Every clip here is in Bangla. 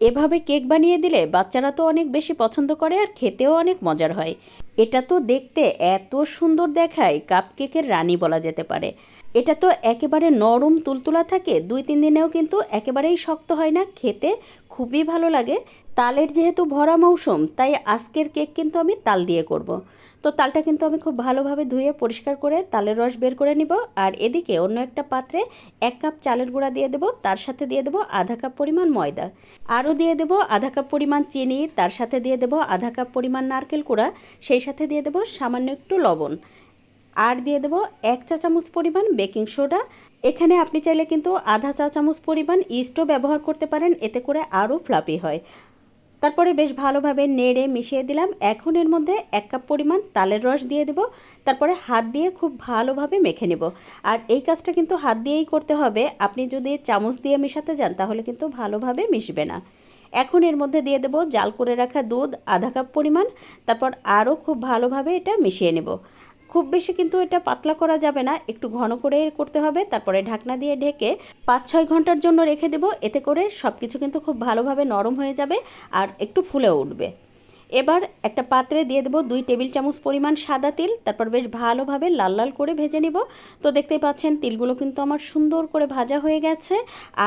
এভাবে কেক বানিয়ে দিলে বাচ্চারা তো অনেক বেশি পছন্দ করে আর খেতেও অনেক মজার হয়। এটা তো দেখতে এত সুন্দর দেখায় কাপ কেকের রানী বলা যেতে পারে। এটা তো একেবারে নরম তুলতুলা থাকে দুই তিন দিনেও কিন্তু একেবারেই শক্ত হয় না খেতে খুবই ভালো লাগে। তালের যেহেতু ভরা মৌসুম, তাই আজকের কেক কিন্তু আমি তাল দিয়ে করব। তো তালটা কিন্তু আমি খুব ভালোভাবে ধুয়ে পরিষ্কার করে তালের রস বের করে নিব। আর এদিকে অন্য একটা পাত্রে এক কাপ চালের গুঁড়া দিয়ে দেবো, তার সাথে দিয়ে দেবো আধা কাপ পরিমাণ ময়দা। আরও দিয়ে দেবো আধা কাপ পরিমাণ চিনি, তার সাথে দিয়ে দেবো আধা কাপ পরিমাণ নারকেল কুড়া, সেই সাথে দিয়ে দেবো সামান্য একটু লবণ। আর দিয়ে দেবো এক চা চামচ পরিমাণ বেকিং সোডা। এখানে আপনি চাইলে কিন্তু আধা চা চামচ পরিমাণ ইস্টও ব্যবহার করতে পারেন, এতে করে আরও ফ্লাপি হয়। তারপরে বেশ ভালোভাবে নেড়ে মিশিয়ে দিলাম। এখন এর মধ্যে এক কাপ পরিমাণ তালের রস দিয়ে দেব। তারপরে হাত দিয়ে খুব ভালোভাবে মেখে নেব। আর এই কাজটা কিন্তু হাত দিয়েই করতে হবে। আপনি যদি চামচ দিয়ে মেশাতে যান তাহলে কিন্তু ভালোভাবে মিশবে না। এখন এর মধ্যে দিয়ে দেব জাল করে রাখা দুধ, আধা কাপ পরিমাণ। তারপর আরও খুব ভালোভাবে এটা মিশিয়ে নেব। খুব বেশি কিন্তু এটা পাতলা করা যাবে না, একটু ঘন করে করতে হবে, তারপরে ঢাকনা দিয়ে ঢেকে পাঁচ ছয় ঘণ্টার জন্য রেখে দেব, এতে করে সব কিছু কিন্তু খুব ভালোভাবে নরম হয়ে যাবে আর একটু ফুলে উঠবে। এবার একটা পাত্রে দিয়ে দেবো দুই টেবিল চামচ পরিমাণ সাদা তিল, তারপর বেশ ভালোভাবে লাল লাল করে ভেজে নিব। তো দেখতেই পাচ্ছেন, তিলগুলো কিন্তু আমার সুন্দর করে ভাজা হয়ে গেছে।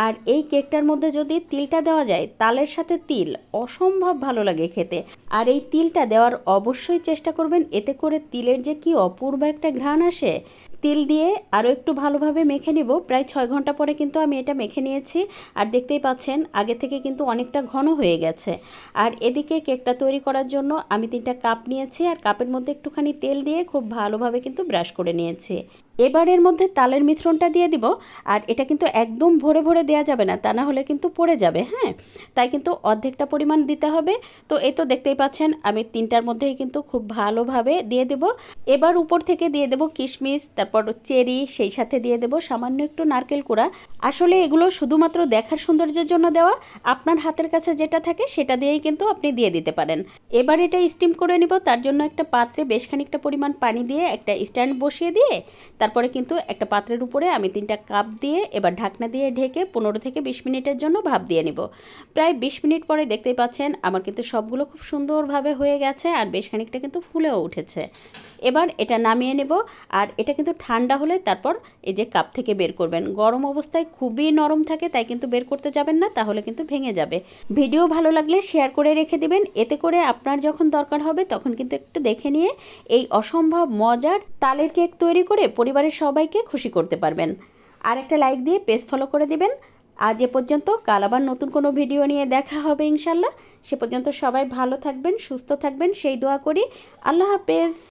আর এই কেকটার মধ্যে যদি তিলটা দেওয়া যায়, তালের সাথে তিল অসম্ভব ভালো লাগে খেতে। আর এই তিলটা দেওয়ার অবশ্যই চেষ্টা করবেন, এতে করে তিলের যে কি অপূর্ব একটা ঘ্রাণ আসে তিল দিয়ে আরও একটু ভালোভাবে মেখে নিব। প্রায় ছয় ঘণ্টা পরে কিন্তু আমি এটা মেখে নিয়েছি। আর দেখতেই পাচ্ছেন, আগে থেকে কিন্তু অনেকটা ঘন হয়ে গেছে। আর এদিকে কেকটা তৈরি করার জন্য আমি তিনটা কাপ নিয়েছি। আর কাপের মধ্যে একটুখানি তেল দিয়ে খুব ভালোভাবে কিন্তু ব্রাশ করে নিয়েছি। এবার এর মধ্যে তালের মিশ্রণটা দিয়ে দিব, আর এটা কিন্তু একদম ভরে ভরে দেওয়া যাবে না, তা না হলে কিন্তু পড়ে যাবে হ্যাঁ? তাই কিন্তু অর্ধেকটা পরিমাণ দিতে হবে। তো এই তো দেখতেই পাচ্ছেন, আমি তিনটার মধ্যেই কিন্তু খুব ভালোভাবে দিয়ে দেব। এবার উপর থেকে দিয়ে দেব কিশমিশ, তারপর চেরি, সেই সাথে দিয়ে দেব সামান্য একটু নারকেল কুড়া। আসলে এগুলো শুধুমাত্র দেখার সৌন্দর্যের জন্য দেওয়া, আপনার হাতের কাছে যেটা থাকে সেটা দিয়েই কিন্তু আপনি দিয়ে দিতে পারেন। এবার এটা স্টিম করে নিব, তার জন্য একটা পাত্রে বেশ খানিকটা পরিমাণ পানি দিয়ে একটা স্ট্যান্ড বসিয়ে দিয়ে তারপরে কিন্তু একটা পাত্রের উপরে আমি তিনটা কাপ দিয়ে এবার ঢাকনা দিয়ে ঢেকে পনেরো থেকে বিশ মিনিটের জন্য ভাপ দিয়ে নিব। প্রায় বিশ মিনিট পরে দেখতেই পাচ্ছেন আমার কিন্তু সবগুলো খুব সুন্দরভাবে হয়ে গেছে আর বেশ খানিকটা কিন্তু ফুলেও উঠেছে। এবার এটা নামিয়ে নেব আর এটা কিন্তু ঠান্ডা হলে তারপর এই যে কাপ থেকে বের করবেন। গরম অবস্থায় খুবই নরম থাকে, তাই কিন্তু বের করতে যাবেন না, তাহলে কিন্তু ভেঙে যাবে। ভিডিও ভালো লাগলে শেয়ার করে রেখে দিবেন, এতে করে আপনার যখন দরকার হবে তখন কিন্তু একটু দেখে নিয়ে এই অসম্ভব মজার তালের কেক তৈরি করে পরিবারের সবাইকে খুশি করতে পারবেন। আর একটা লাইক দিয়ে পেজ ফলো করে দিবেন। আজ এ পর্যন্ত, কাল আবার নতুন কোনো ভিডিও নিয়ে দেখা হবে ইনশাল্লাহ সে পর্যন্ত সবাই ভালো থাকবেন, সুস্থ থাকবেন, সেই দোয়া করি। আল্লাহ হাফেজ।